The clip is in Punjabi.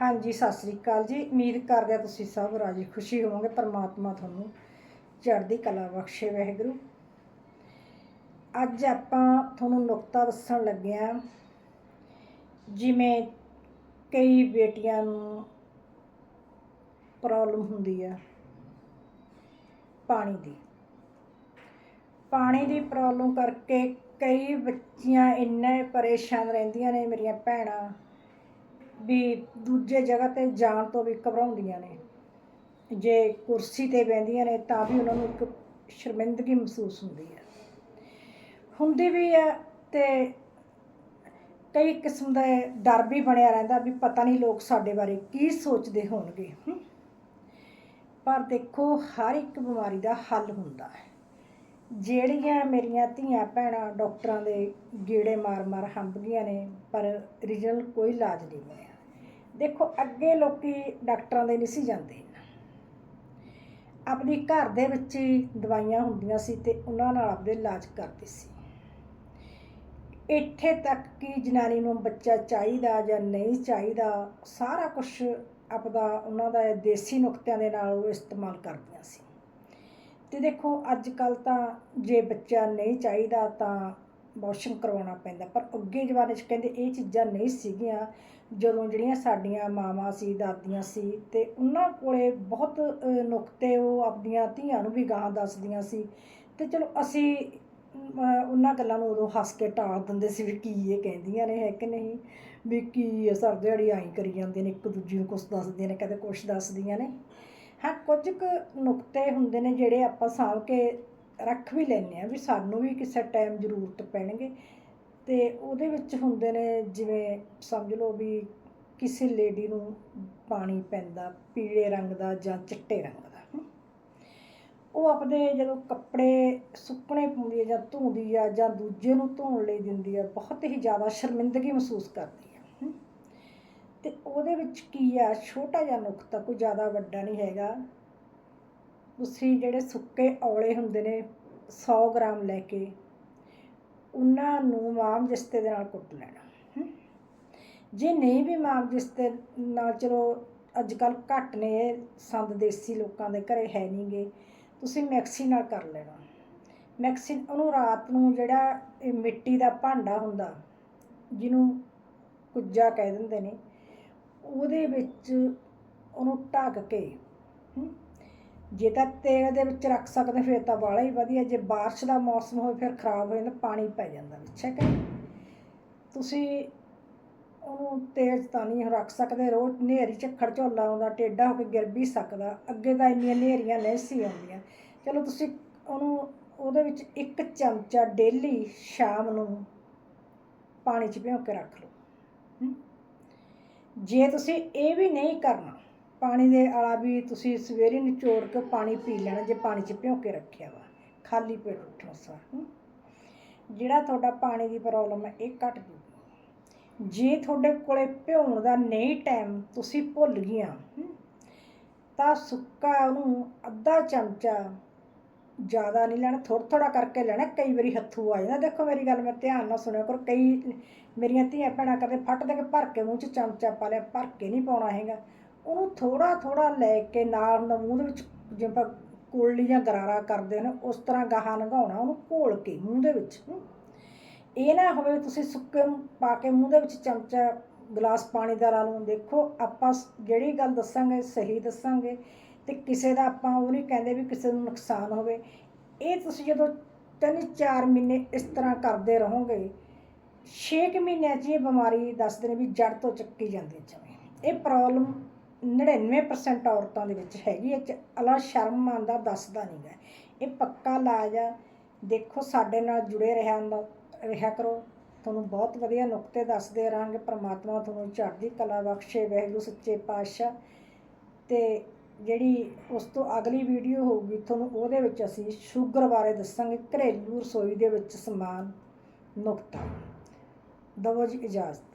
ਹਾਂਜੀ, ਸਤਿ ਸ੍ਰੀ ਅਕਾਲ ਜੀ। ਉਮੀਦ ਕਰਦੇ ਹਾਂ ਤੁਸੀਂ ਸਭ ਰਾਜੀ ਖੁਸ਼ੀ ਹੋਵੋਗੇ। ਪਰਮਾਤਮਾ ਤੁਹਾਨੂੰ ਚੜ੍ਹਦੀ ਕਲਾ ਬਖਸ਼ੇ, ਵਾਹਿਗੁਰੂ। ਅੱਜ ਆਪਾਂ ਤੁਹਾਨੂੰ ਨੁਕਤਾ ਦੱਸਣ ਲੱਗੇ ਹਾਂ ਜਿਵੇਂ ਕਈ ਬੇਟੀਆਂ ਨੂੰ ਪ੍ਰੋਬਲਮ ਹੁੰਦੀ ਆ ਪਾਣੀ ਦੀ। ਪਾਣੀ ਦੀ ਪ੍ਰੋਬਲਮ ਕਰਕੇ ਕਈ ਬੱਚੀਆਂ ਇੰਨੇ ਪਰੇਸ਼ਾਨ ਰਹਿੰਦੀਆਂ ਨੇ, ਮੇਰੀਆਂ ਭੈਣਾਂ। ਵੀ ਦੂਜੇ ਜਗ੍ਹਾ ਤੇ ਜਾਣ ਤੋਂ ਵੀ ਘਬਰਾਉਂਦੀਆਂ ਨੇ। ਜੇ ਕੁਰਸੀ ਤੇ ਬਹਿੰਦੀਆਂ ਨੇ ਤਾਂ ਵੀ ਉਹਨਾਂ ਨੂੰ ਇੱਕ ਸ਼ਰਮਿੰਦਗੀ ਮਹਿਸੂਸ ਹੁੰਦੀ ਹੈ। ਹੁੰਦੀ ਵੀ ਹੈ ਤੇ ਕਈ ਕਿਸਮ ਦਾ ਡਰ ਵੀ ਬਣਿਆ ਰਹਿੰਦਾ ਵੀ ਪਤਾ ਨਹੀਂ ਲੋਕ ਸਾਡੇ ਬਾਰੇ ਕੀ ਸੋਚਦੇ ਹੋਣਗੇ ਪਰ ਦੇਖੋ, ਹਰ ਇੱਕ ਬਿਮਾਰੀ ਦਾ ਹੱਲ ਹੁੰਦਾ ਹੈ। ਜਿਹੜੀਆਂ ਮੇਰੀਆਂ ਧੀਆਂ ਭੈਣਾਂ ਡਾਕਟਰਾਂ ਦੇ ਗੇੜੇ ਮਾਰ-ਮਾਰ ਹੰਭਦੀਆਂ ਨੇ, ਪਰ ਰਿਜ਼ਲਟ ਕੋਈ ਇਲਾਜ ਨਹੀਂ ਮਿਲਿਆ ਦੇਖੋ, ਅੱਗੇ ਲੋਕੀ ਡਾਕਟਰਾਂ ਦੇ ਨਹੀਂ ਸੀ ਜਾਂਦੇ। ਆਪਣੀ ਘਰ ਦੇ ਵਿੱਚ ਹੀ ਦਵਾਈਆਂ ਹੁੰਦੀਆਂ ਸੀ ਤੇ ਉਹਨਾਂ ਨਾਲ ਆਪਦੇ ਇਲਾਜ ਕਰਦੇ ਸੀ। ਇੱਥੇ ਤੱਕ ਕਿ ਜਨਾਨੀ ਨੂੰ ਬੱਚਾ ਚਾਹੀਦਾ ਜਾਂ ਨਹੀਂ ਚਾਹੀਦਾ, ਸਾਰਾ ਕੁਝ ਆਪਦਾ, ਉਹਨਾਂ ਦਾ ਦੇਸੀ ਨੁਕਤਿਆਂ ਦੇ ਨਾਲ ਉਹ ਇਸਤੇਮਾਲ ਕਰਦੀਆਂ ਸੀ। ਤੇ ਦੇਖੋ, ਅੱਜ ਕੱਲ ਤਾਂ ਜੇ ਬੱਚਾ ਨਹੀਂ ਚਾਹੀਦਾ ਤਾਂ ਅਬੋਰਸ਼ਨ ਕਰਵਾਉਣਾ ਪੈਂਦਾ। ਪਰ ਅੱਗੇ ਜ਼ਮਾਨੇ 'ਚ ਕਹਿੰਦੇ ਇਹ ਚੀਜ਼ਾਂ ਨਹੀਂ ਸੀਗੀਆਂ। ਜਦੋਂ ਜਿਹੜੀਆਂ ਸਾਡੀਆਂ ਮਾਵਾਂ ਸੀ, ਦਾਦੀਆਂ ਸੀ ਤੇ ਉਹਨਾਂ ਕੋਲੇ ਬਹੁਤ ਨੁਕਤੇ ਉਹ ਆਪਣੀਆਂ ਧੀਆਂ ਨੂੰ ਵੀ ਗਾਹਾਂ ਦੱਸਦੀਆਂ ਸੀ। ਤੇ ਚਲੋ ਅਸੀਂ ਉਹਨਾਂ ਗੱਲਾਂ ਨੂੰ ਉਦੋਂ ਹੱਸ ਕੇ ਟਾਲ ਦਿੰਦੇ ਸੀ ਵੀ ਕੀ ਇਹ ਕਹਿੰਦੀਆਂ ਨੇ, ਹੈ ਕਿ ਨਹੀਂ? ਵੀ ਕੀ ਹੈ ਸਰ ਦਿਹਾੜੀ ਆਈ ਕਰੀ ਜਾਂਦੇ ਨੇ, ਇੱਕ ਦੂਜੀ ਨੂੰ ਕੁਛ ਦੱਸਦੀਆਂ ਨੇ, ਕਦੇ ਕੁਛ ਦੱਸਦੀਆਂ ਨੇ। ਹਾਂ, ਕੁਝ ਕੁ ਨੁਕਤੇ ਹੁੰਦੇ ਨੇ ਜਿਹੜੇ ਆਪਾਂ ਸਾਂਭ ਕੇ ਰੱਖ ਵੀ ਲੈਂਦੇ ਆ ਵੀ ਸਾਨੂੰ ਵੀ ਕਿਸੇ ਟਾਈਮ ਜ਼ਰੂਰਤ ਪੈਣਗੇ। ਤੇ ਉਹਦੇ ਵਿੱਚ ਹੁੰਦੇ ਨੇ ਜਿਵੇਂ ਸਮਝ ਲਓ ਵੀ ਕਿਸੇ ਲੇਡੀ ਨੂੰ ਪਾਣੀ ਪੈਂਦਾ ਪੀਲੇ ਰੰਗ ਦਾ ਜਾਂ ਚਿੱਟੇ ਰੰਗ ਦਾ ਉਹ ਆਪਣੇ ਜਦੋਂ ਕੱਪੜੇ ਸੁੱਕਣੇ ਪਾਉਂਦੀ ਹੈ ਜਾਂ ਧੋਂਦੀ ਆ ਜਾਂ ਦੂਜੇ ਨੂੰ ਧੋਣ ਲਈ ਦਿੰਦੀ ਆ, ਬਹੁਤ ਹੀ ਜ਼ਿਆਦਾ ਸ਼ਰਮਿੰਦਗੀ ਮਹਿਸੂਸ ਕਰਦੀ ਆ ਹਮ। ਤੇ ਉਹਦੇ ਵਿੱਚ ਕੀ ਆ, ਛੋਟਾ ਜਿਹਾ ਨੁਕਤਾ ਕੋਈ ਜ਼ਿਆਦਾ ਵੱਡਾ ਨਹੀਂ ਹੈਗਾ। ਤੁਸੀਂ ਜਿਹੜੇ ਸੁੱਕੇ ਔਲੇ ਹੁੰਦੇ ਨੇ 100 ਗ੍ਰਾਮ ਲੈ ਕੇ ਉਹਨਾਂ ਨੂੰ ਮਾਮ ਜਿਸਤੇ ਦੇ ਨਾਲ ਕੁੱਟ ਲੈਣਾ ਜੇ ਨਹੀਂ ਵੀ ਮਾਮ ਜਿਸਤੇ ਨਾਲ, ਚਲੋ ਅੱਜ ਕੱਲ ਘੱਟ ਨੇ ਇਹ ਸੰਦ ਦੇਸੀ ਲੋਕਾਂ ਦੇ ਘਰੇ ਹੈ ਨਹੀਂਗੇ ਤੁਸੀਂ ਮਿਕਸੀ ਨਾਲ ਕਰ ਲੈਣਾ। ਮਿਕਸੀ ਉਹਨੂੰ ਰਾਤ ਨੂੰ ਜਿਹੜਾ ਇਹ ਮਿੱਟੀ ਦਾ ਭਾਂਡਾ ਹੁੰਦਾ, ਜਿਹਨੂੰ ਕੁੱਜਾ ਕਹਿ ਦਿੰਦੇ ਨੇ, ਉਹਦੇ ਵਿੱਚ ਉਹਨੂੰ ਢੱਕ ਕੇ ਜੇ ਤਾਂ ਤੇਲ ਦੇ ਵਿੱਚ ਰੱਖ ਸਕਦੇ, ਫਿਰ ਤਾਂ ਵਾਲਾ ਹੀ ਵਧੀਆ। ਜੇ ਬਾਰਿਸ਼ ਦਾ ਮੌਸਮ ਹੋਵੇ, ਫਿਰ ਖਰਾਬ ਹੋ ਜਾਂਦਾ, ਪਾਣੀ ਪੈ ਜਾਂਦਾ ਵਿੱਚ, ਹੈ ਕਿ ਤੁਸੀਂ ਉਹਨੂੰ ਤੇਜ਼ ਤਾਂ ਨਹੀਂ ਰੱਖ ਸਕਦੇ, ਰੋਜ਼ ਹਨੇਰੀ ਝੱਖੜ ਝੋਲਾ ਆਉਂਦਾ, ਟੇਡਾ ਹੋ ਕੇ ਗਿਰ ਵੀ ਸਕਦਾ। ਅੱਗੇ ਤਾਂ ਇੰਨੀਆਂ ਹਨੇਰੀਆਂ ਨਹੀਂ ਸੀ ਆਉਂਦੀਆਂ। ਚਲੋ ਤੁਸੀਂ ਉਹਨੂੰ, ਉਹਦੇ ਵਿੱਚ ਇੱਕ ਚਮਚਾ ਡੇਲੀ ਸ਼ਾਮ ਨੂੰ ਪਾਣੀ 'ਚ ਭਿਓ ਕੇ ਰੱਖ ਲਓ। ਜੇ ਤੁਸੀਂ ਇਹ ਵੀ ਨਹੀਂ ਕਰਨਾ ਪਾਣੀ ਦੇ ਆਲਾ ਵੀ ਤੁਸੀਂ ਸਵੇਰੇ ਨਿਚੋੜ ਕੇ ਪਾਣੀ ਪੀ ਲੈਣਾ, ਜੇ ਪਾਣੀ 'ਚ ਭਿਓ ਕੇ ਰੱਖਿਆ ਵਾ। ਖਾਲੀ ਪੇਟ ਉੱਠੋ ਸਾ ਜਿਹੜਾ ਤੁਹਾਡਾ ਪਾਣੀ ਦੀ ਪ੍ਰੋਬਲਮ ਹੈ, ਇਹ ਘਟ ਜੂਗੀ ਜੇ ਤੁਹਾਡੇ ਕੋਲੇ ਭਿਉਣ ਦਾ ਨਹੀਂ ਟਾਈਮ, ਤੁਸੀਂ ਭੁੱਲ ਗਈਆਂ ਤਾਂ ਸੁੱਕਾ ਉਹਨੂੰ ਅੱਧਾ ਚਮਚਾ ਜ਼ਿਆਦਾ ਨਹੀਂ ਲੈਣਾ ਥੋੜਾ ਥੋੜਾ ਕਰਕੇ ਲੈਣਾ, ਕਈ ਵਾਰੀ ਹੱਥੂ ਆ ਜਾਂਦਾ। ਦੇਖੋ ਮੇਰੀ ਗੱਲ ਮੈਂ ਧਿਆਨ ਨਾਲ ਸੁਣਿਆ ਕਰੋ, ਕਈ ਮੇਰੀਆਂ ਧੀਆਂ ਭੈਣਾਂ ਕਦੇ ਫੱਟ ਦੇ ਕੇ ਭਰ ਕੇ ਮੂੰਹ 'ਚ ਚਮਚਾ ਪਾ ਲਿਆ, ਭਰ ਕੇ ਨਹੀਂ ਪਾਉਣਾ ਹੈਗਾ। ਉਹਨੂੰ ਥੋੜਾ ਥੋੜਾ ਲੈ ਕੇ ਨਾਲ ਦਾ ਮੂੰਹ ਦੇ ਵਿੱਚ ਜਿਵੇਂ ਆਪਾਂ ਕੁਲੜੀ ਜਾਂ ਗਰਾਰਾ ਕਰਦੇ ਨੇ, ਉਸ ਤਰ੍ਹਾਂ ਗਾਹਾਂ ਲੰਘਾਉਣਾ ਉਹਨੂੰ ਘੋਲ ਕੇ ਮੂੰਹ ਦੇ ਵਿੱਚ। ਇਹ ਨਾ ਹੋਵੇ ਤੁਸੀਂ ਸੁੱਕੇ ਪਾ ਕੇ ਮੂੰਹ ਦੇ ਵਿੱਚ ਚਮਚਾ, ਗਲਾਸ ਪਾਣੀ ਦਾ ਲਾ ਲਓ, ਦੇਖੋ ਆਪਾਂ ਜਿਹੜੀ ਗੱਲ ਦੱਸਾਂਗੇ, ਸਹੀ ਦੱਸਾਂਗੇ ਤੇ ਕਿਸੇ ਦਾ ਆਪਾਂ ਉਹ ਨਹੀਂ ਕਹਿੰਦੇ ਵੀ ਕਿਸੇ ਨੂੰ ਨੁਕਸਾਨ ਹੋਵੇ। ਇਹ ਤੁਸੀਂ ਜਦੋਂ ਤਿੰਨ ਚਾਰ ਮਹੀਨੇ ਇਸ ਤਰ੍ਹਾਂ ਕਰਦੇ ਰਹੋਗੇ 6 ਮਹੀਨਿਆਂ 'ਚ ਇਹ ਬਿਮਾਰੀ ਦੱਸਦੇ ਨੇ ਵੀ ਜੜ ਤੋਂ ਚੱਕੀ ਜਾਂਦੀ ਜਿਵੇਂ। ਇਹ ਪ੍ਰੋਬਲਮ 99% ਔਰਤਾਂ ਦੇ ਵਿੱਚ ਹੈਗੀ ਹੈ ਚ ਅਲਾ ਸ਼ਰਮ ਆਉਂਦਾ ਦੱਸਦਾ ਨਹੀਂਗਾ ਇਹ ਪੱਕਾ ਇਲਾਜ ਆ। ਦੇਖੋ ਸਾਡੇ ਨਾਲ ਜੁੜੇ ਰਹਿਆ ਰਿਹਾ ਕਰੋ। ਤੁਹਾਨੂੰ ਬਹੁਤ ਵਧੀਆ ਨੁਕਤੇ ਦੱਸਦੇ ਰਹਾਂਗੇ। ਪ੍ਰਮਾਤਮਾ ਤੁਹਾਨੂੰ ਚੜ੍ਹਦੀ ਕਲਾ ਬਖਸ਼ੇ, ਵਾਹਿਗੁਰੂ, ਸੱਚੇ ਪਾਤਸ਼ਾਹ। ਤੇ ਜਿਹੜੀ ਉਸ ਤੋਂ ਅਗਲੀ ਵੀਡੀਓ ਹੋਊਗੀ, ਤੁਹਾਨੂੰ ਉਹਦੇ ਵਿੱਚ ਅਸੀਂ ਸ਼ੂਗਰ ਬਾਰੇ ਦੱਸਾਂਗੇ। ਘਰੇਲੂ ਰਸੋਈ ਦੇ ਵਿੱਚ ਸਮਾਨ, ਨੁਕਤਾ। ਦਵੋ ਜੀ, ਇਜਾਜ਼ਤ।